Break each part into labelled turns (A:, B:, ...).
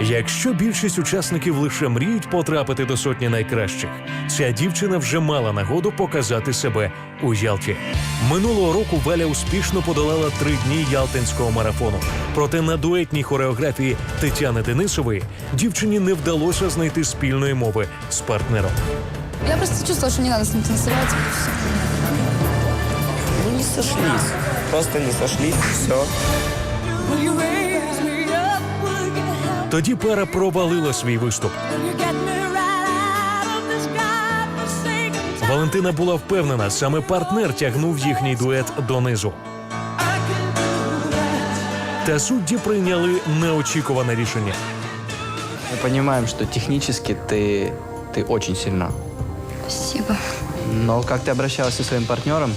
A: Якщо більшість учасників лише мріють потрапити до сотні найкращих, ця дівчина вже мала нагоду показати себе у Ялті. Минулого року Валя успішно подолала три дні ялтинського марафону. Проте на дуетній хореографії Тетяни Денисової дівчині не вдалося знайти спільної мови з партнером.
B: Я просто чувствовала, что не надо с ним танцевать.
C: Ну, не сошлись. Просто не сошлись, все.
A: Тоді пара провалила свій виступ. Валентина була впевнена, саме партнер тягнув їхній дует донизу. Та судді прийняли неочікуване рішення.
D: Мы понимаем, что технически ты, ты очень сильна.
B: Спасибо.
D: Но как ты обращалась со своим партнером,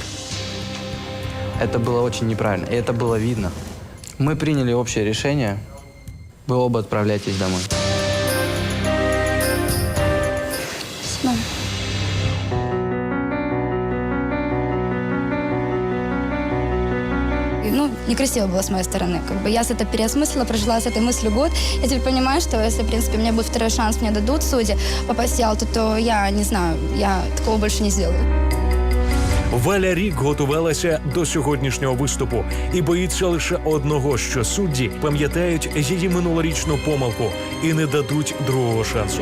D: это было очень неправильно. И это было видно. Мы приняли общее решение. Вы оба отправляйтесь домой.
B: Спасибо. И, Ну, некрасиво было с моей стороны. Как бы я с это переосмыслила, прожила с этой мыслью год. Я теперь понимаю, что если, в принципе, у меня будет второй шанс, мне дадут судьи попасть в Ялту, то я не знаю, я такого больше не сделаю.
A: Валя рік готувалася до сьогоднішнього виступу і боїться лише одного, що судді пам'ятають її минулорічну помилку і не дадуть другого шансу.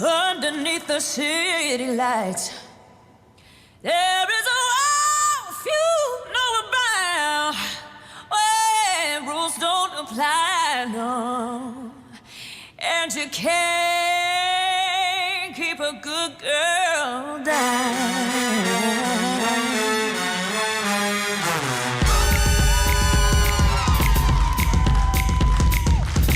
E: Underneath the city lights, there is a world few know about where rules don't apply, no, and you can't keep a good girl down.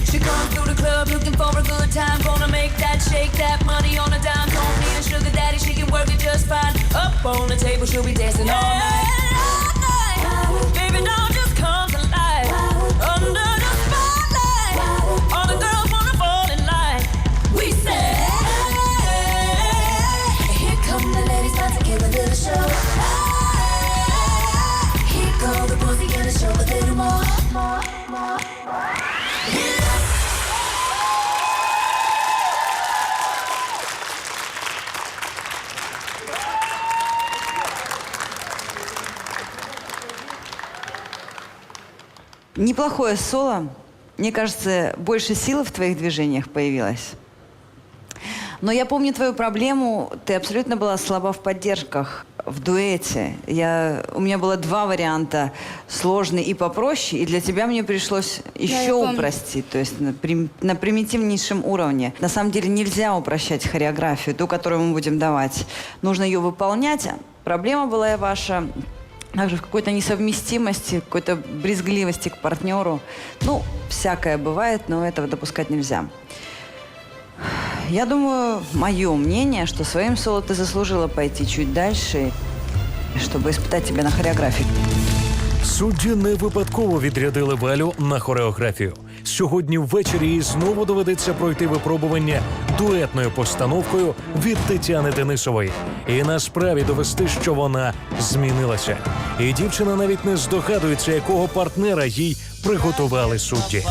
E: She comes through the club looking for a good time. Gonna make that shake that money on a dime. Don't need a sugar daddy, she can work it just fine. Up on the table, she'll be dancing all night.
F: Неплохое соло. Мне кажется, больше силы в твоих движениях появилось. Но я помню твою проблему. Ты абсолютно была слаба в поддержках, в дуэте. Я, у меня было два варианта. Сложный и попроще. И для тебя мне пришлось еще
B: помню.
F: упростить. То есть на, прим- на примитивнейшем уровне. На самом деле нельзя упрощать хореографию, ту, которую мы будем давать. Нужно ее выполнять. Проблема была и ваша также в какой-то несовместимости, какой-то брезгливости к партнеру. Ну, всякое бывает, но этого допускать нельзя. Я думаю, мое мнение, что своим соло ты заслужила пойти чуть дальше, чтобы испытать тебя на хореографии.
A: Судді не випадково відрядили Валю на хореографію. Сьогодні ввечері їй знову доведеться пройти випробування дуетною постановкою від Тетяни Денисової і на справі довести, що вона змінилася. І дівчина навіть не здогадується, якого партнера їй приготували судді.